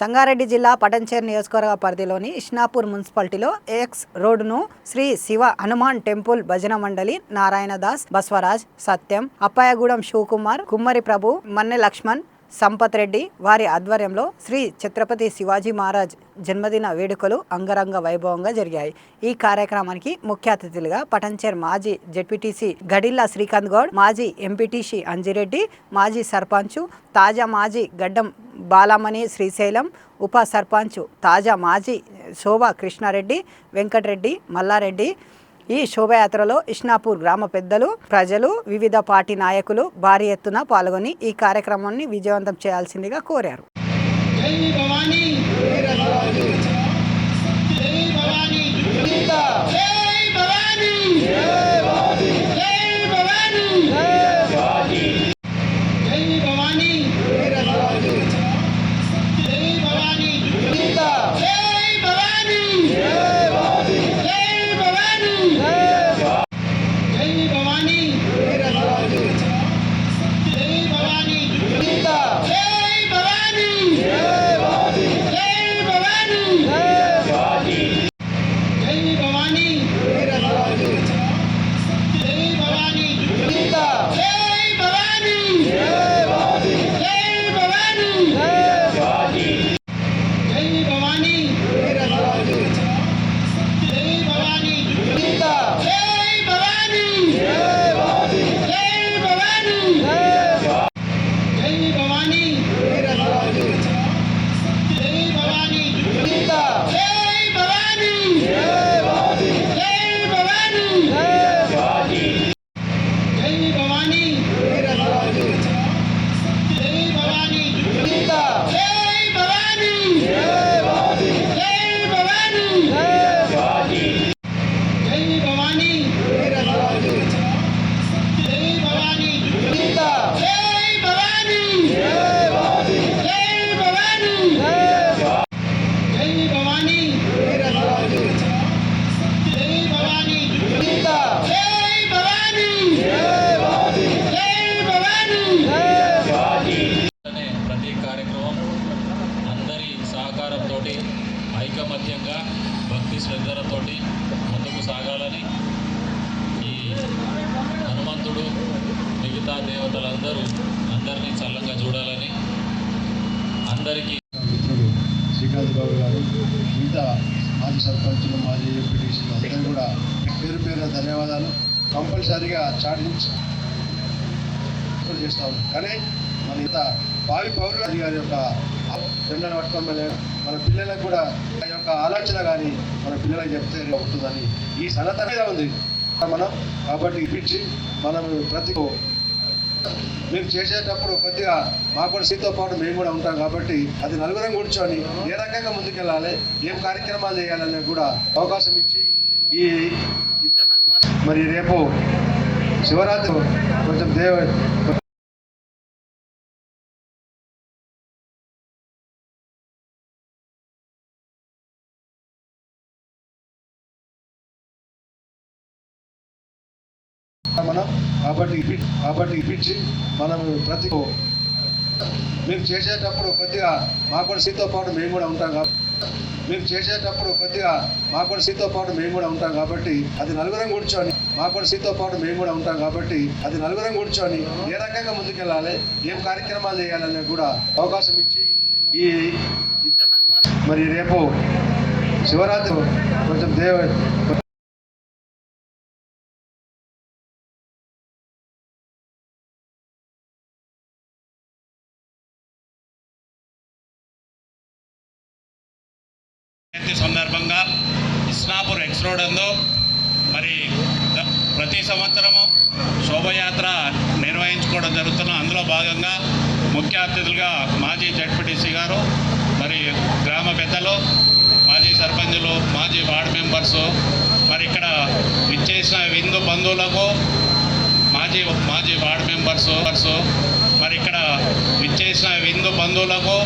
సంగారెడ్డి జిల్లా పటంచేరు నియోజకవర్గ పరిధిలోని ఇష్నాపూర్ మున్సిపాలిటీలో ఎక్స్ రోడ్డును శ్రీ శివ హనుమాన్ టెంపుల్ భజన మండలి నారాయణ దాస్ బస్వరాజ్ సత్యం అప్పాయగూడెం శివకుమార్ కుమ్మరి ప్రభు మన్నె లక్ష్మణ్ సంపత్ రెడ్డి వారి ఆధ్వర్యంలో శ్రీ ఛత్రపతి శివాజీ మహారాజ్ జన్మదిన వేడుకలు అంగరంగ వైభవంగా జరిగాయి. ఈ కార్యక్రమానికి ముఖ్య అతిథులుగా పటంచేర్ మాజీ జెడ్పీటీసీ గడిల్లా శ్రీకాంత్ గౌడ్ మాజీ ఎంపీటీసీ అంజిరెడ్డి మాజీ సర్పంచు తాజా మాజీ గడ్డం బాలామణి శ్రీశైలం ఉప సర్పంచ్ తాజా మాజీ శోభా కృష్ణారెడ్డి వెంకటరెడ్డి మల్లారెడ్డి ఈ శోభయాత్రలో ఇష్నాపూర్ గ్రామ పెద్దలు ప్రజలు వివిధ పార్టీ నాయకులు భారీ ఎత్తున పాల్గొని ఈ కార్యక్రమాన్ని విజయవంతం చేయాల్సిందిగా కోరారు. Hey! శ్రీకాంత్ గారు మిగతా మాజీ సర్పంచులు మాజీ ఎంపీటీసీలు అందరూ కూడా పేరు పేరు ధన్యవాదాలు. కంపల్సరీగా చాటించి చేస్తాము కానీ మన ఇంత భావి పౌరులు గారి యొక్క జెండాను పట్టుకోమని మన పిల్లలకు కూడా ఆ యొక్క ఆలోచన కానీ మన పిల్లలకు చెప్తే అవుతుందని ఈ సన్నత మీద ఉంది. మనం కాబట్టి ఇప్పించి మనం ప్రతి మేము చేసేటప్పుడు కొద్దిగా మా కూడా సీతో పాటు మేము కూడా ఉంటాం కాబట్టి అది నలుగురం కూర్చొని ఏ రకంగా ముందుకెళ్ళాలి ఏం కార్యక్రమాలు చేయాలని కూడా అవకాశం ఇచ్చి ఈ మరి రేపు శివరాత్రి కొంచెం దేవ మనం కాబట్టి కాబట్టి ఇప్పించి మనం ప్రతి మీరు చేసేటప్పుడు కొద్దిగా మా కూడా సీతో పాటు మేము కూడా ఉంటాం కాబట్టి మీరు చేసేటప్పుడు కొద్దిగా మా కూడా సీతో పాటు మేము కూడా ఉంటాం కాబట్టి అది నలుగురం కూర్చొని మా కూడా సీతో పాటు మేము కూడా ఉంటాం కాబట్టి అది నలుగురం కూర్చొని ఏ రకంగా ముందుకెళ్ళాలి ఏం కార్యక్రమాలు చేయాలనే కూడా అవకాశం ఇచ్చి ఈ మరి రేపు శివరాత్రి కొంచెం దేవ జయంతి సందర్భంగా ఇస్నాపూర్ ఎక్స్ రోడ్ అందు మరి ప్రతి సంవత్సరము శోభయాత్ర నిర్వహించుకోవడం జరుగుతున్న అందులో భాగంగా ముఖ్య అతిథులుగా మాజీ జడ్పీటీసీ గారు మరి గ్రామ పెద్దలు మాజీ సర్పంచులు మాజీ వార్డు మెంబర్స్ మరి ఇక్కడ విచ్చేసిన విందు బంధువులకు మాజీ మాజీ వార్డు మెంబర్స్ మెంబర్సు మరి ఇక్కడ విచ్చేసిన విందు బంధువులకు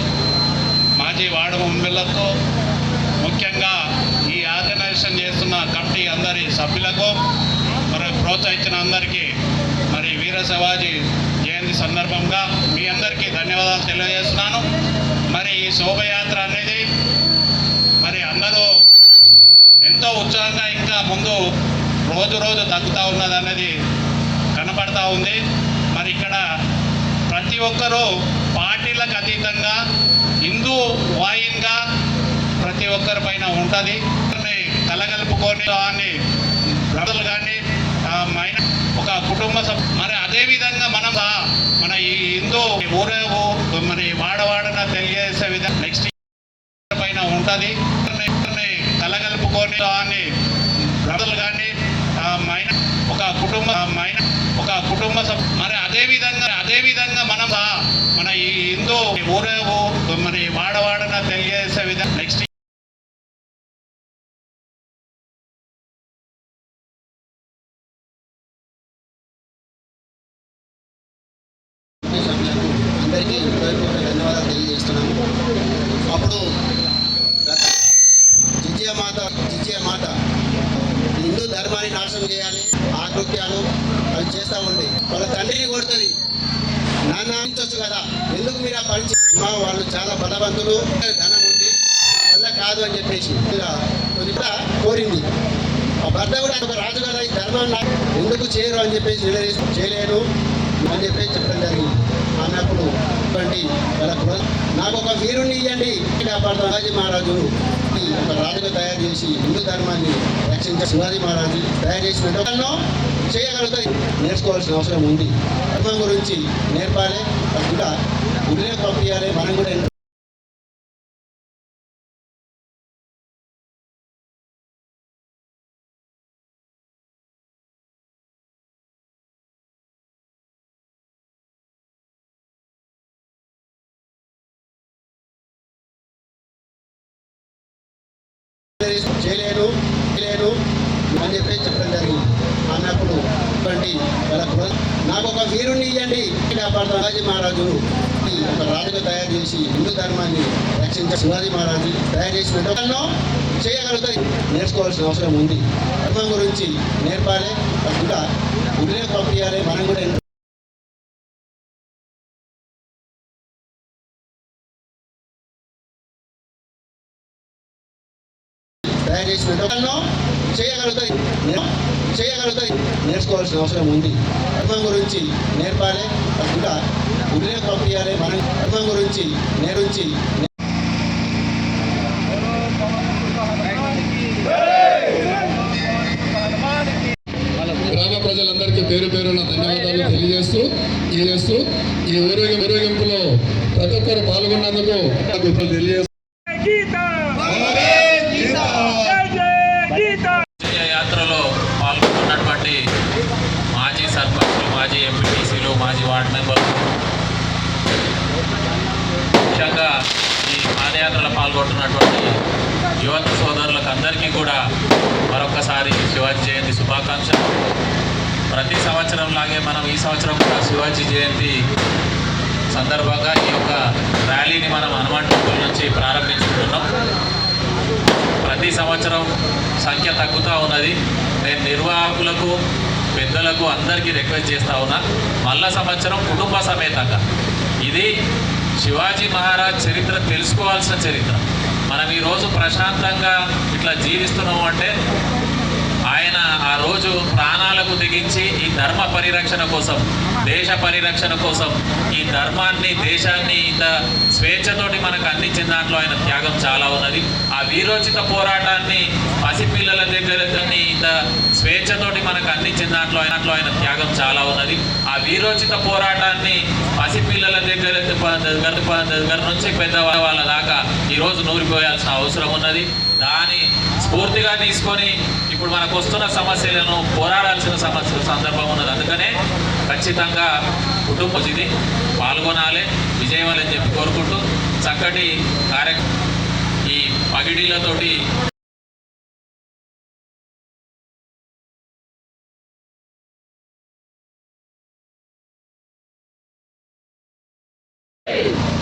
మాజీ వార్డు మెంబర్లకు ప్రోత్సహించిన అందరికీ మరి వీర శివాజీ జయంతి సందర్భంగా మీ అందరికీ ధన్యవాదాలు తెలియజేస్తున్నాను. మరి ఈ శోభయాత్ర అనేది మరి అందరూ ఎంతో ఉత్సాహంగా ఇంకా ముందు రోజు రోజు తగ్గుతూ ఉన్నది అనేది కనపడతా ఉంది. మరి ఇక్కడ ప్రతి ఒక్కరూ పార్టీలకు అతీతంగా హిందూ వాయిన్గా ప్రతి ఒక్కరి పైన ఉంటుంది. తలగలుపుకొని అని బ్రదలు కానీ కుటుంబ మరి అదే విధంగా మనం మన ఈ హిందూ ఊరే మరి వాడవాడన తెలియజేసే విధంగా నెక్స్ట్ పైన ఉంటుంది. కలగలుపుకొని అని బ్రదర్లు కానీ మైన ఒక కుటుంబ మైన ఒక కుటుంబ మరి అదే విధంగా అదే విధంగా మనం మన ఈ హిందూ ఊరే సభ్యులకు అందరికీ హృదయపూర్వక ధన్యవాదాలు తెలియజేస్తున్నాము అప్పుడు రత- జిజియ మాత జిజయ మాత హిందూ ధర్మాన్ని నాశనం చేయాలి ఆకృత్యాలు అవి చేస్తూ ఉండి. వాళ్ళ తండ్రిని కొడుతుంది. నాన్న ఇచ్చొచ్చు కదా ఎందుకు మీరు ఆ పని మా వాళ్ళు చాలా బలవంతులు ధనం ఉంది వల్ల కాదు అని చెప్పేసి ఇలా కొద్ది కూడా కోరింది. ఆ భర్త కూడా ఒక రాజు కదా ఈ ధర్మం ఎందుకు చేయరు అని చెప్పేసి నిలదీసి చేయలేను అని చెప్పేసి చెప్పడం జరిగింది. ఇటువంటి నాకు ఒక వీరుణ్ణి ఇవ్వండి కాపాడుతాం శివాజీ మహారాజు ఒక రాజుగా తయారు చేసి హిందూ ధర్మాన్ని రక్షించే శివాజీ మహారాజు తయారు చేసిన చేయగలుగుతాయి నేర్చుకోవాల్సిన అవసరం ఉంది. ధర్మం గురించి నేర్పాలి. అది కూడా గుడిలో పంపించాలి. మనం కూడా ఇటువంటి నాకు ఒక వీరుణ్ణి ఇవ్వండి కాపాడుతాం శివాజీ మహారాజు ఒక రాజుగా తయారు చేసి హిందూ ధర్మాన్ని రక్షించే శివాజీ మహారాజు తయారు చేసిన చేయగలుగుతాయి నేర్చుకోవాల్సిన అవసరం ఉంది. ధర్మం గురించి నేర్పాలి. ఇంకా కూడా గుడిలో పంపించాలి మనం కూడా తయారు చేసిన చేయగలుగుతాయి చేయగలుగుతాయి నేర్చుకోవాల్సిన అవసరం ఉంది ధర్మం గురించి నేర్పాలి అది కూడా పంపించాలి మనం ధర్మం గురించి నేర్చి గ్రామ ప్రజలందరికీ పేరు పేరున ధన్యవాదాలు తెలియజేస్తూ తెలియజేస్తూ ఈ ఊరేగింపులో ప్రతి ఒక్కరు పాల్గొన్నందుకు తెలియజేస్తూ మనం ఈ సంవత్సరం కూడా శివాజీ జయంతి సందర్భంగా ఈ యొక్క ర్యాలీని మనం హనుమాన్ టెంపుల్ నుంచి ప్రారంభించుకుంటున్నాం. ప్రతి సంవత్సరం సంఖ్య తగ్గుతూ ఉన్నది. నేను నిర్వాహకులకు పెద్దలకు అందరికీ రిక్వెస్ట్ చేస్తూ ఉన్నా మళ్ళా సంవత్సరం కుటుంబ సమేతంగా. ఇది శివాజీ మహారాజ్ చరిత్ర తెలుసుకోవాల్సిన చరిత్ర. మనం ఈరోజు ప్రశాంతంగా ఇట్లా జీవిస్తున్నాము అంటే ప్రాణాలకు ఈ ధర్మ పరిరక్షణ కోసం దేశ పరిరక్షణ కోసం ఈ ధర్మాన్ని దేశాన్ని ఇంత స్వేచ్ఛతోటి మనకు అందించిన దాంట్లో ఆయన త్యాగం చాలా ఉన్నది. ఆ వీరోచిత పోరాటాన్ని పసిపిల్లల దగ్గర ఇంత స్వేచ్ఛతోటి మనకు అందించిన దాంట్లో అయినట్లో ఆయన త్యాగం చాలా ఉన్నది. ఆ వీరోచిత పోరాటాన్ని పసిపిల్లల దగ్గర దగ్గర దగ్గర నుంచి పెద్దవాళ్ళ వాళ్ళ దాకా ఈరోజు నూరిపోయాల్సిన అవసరం ఉన్నది. దాని స్ఫూర్తిగా తీసుకొని ఇప్పుడు మనకు వస్తున్న సమస్యలను పోరాడాల్సిన సమస్య సందర్భం ఉన్నది. అందుకనే ఖచ్చితంగా కుటుంబం ఇది పాల్గొనాలి. విజయవాలని చెప్పి కోరుకుంటూ చక్కటి కార్య ఈ పగిడీలతోటి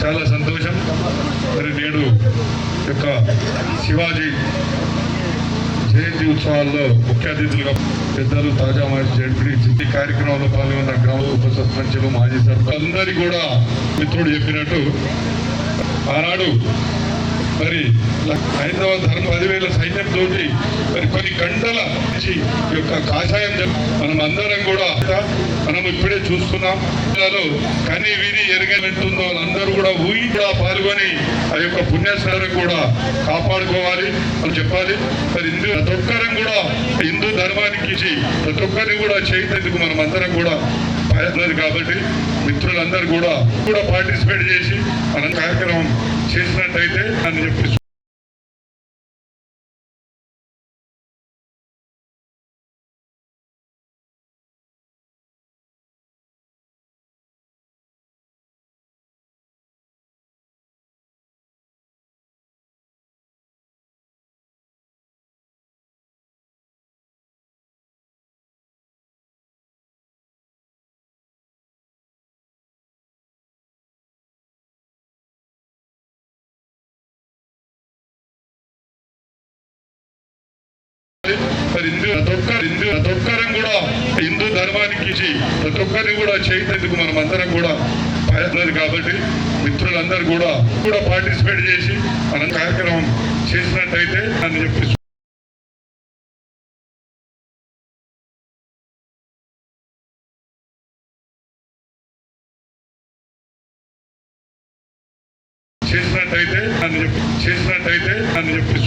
చాలా సంతోషం. మరి నేడు యొక్క శివాజీ జయంతి ఉత్సవాల్లో ముఖ్య అతిథులుగా పెద్దలు తాజా మాజీ జడ్పీ కార్యక్రమంలో పాల్గొన్న గ్రామ ఉప సర్పంచులు మాజీ సర్పంచ్ కూడా మిత్రుడు చెప్పినట్టు ఆనాడు మరి హైదరాబాద్ ధర్మ పదివేల సైన్యంతో మరి కొన్ని గంటల నుంచి యొక్క కాషాయం మనం అందరం కూడా మనం ఇప్పుడే చూస్తున్నాం. జిల్లాలో కని విని ఎరగలంటుందో వాళ్ళందరూ కూడా ఊగి కూడా పాల్గొని ఆ యొక్క పుణ్యస్నానం కూడా కాపాడుకోవాలి అని చెప్పాలి. మరి హిందూ ప్రతి ఒక్కరం కూడా హిందూ ధర్మానికి ప్రతి ఒక్కరిని కూడా చేయటందుకు మనం అందరం కూడా ప్రయత్నాలు కాబట్టి మిత్రులందరూ కూడా కూడా పార్టిసిపేట్ చేసి మనం కార్యక్రమం చేసినట్టయితే అని చెప్పి మరి హిందూ ప్రతి హిందూ ప్రతి ఒక్కరం కూడా హిందూ ధర్మానికి ఇచ్చి ప్రతి ఒక్కరిని కూడా చేయటందుకు మనం అందరం కూడా ప్రయత్నాలు కాబట్టి మిత్రులందరూ కూడా కూడా పార్టిసిపేట్ చేసి మనం కార్యక్రమం చేసినట్టయితే అని చెప్పి చేసినట్టయితే అని చెప్పి చేసినట్టయితే అని చెప్పి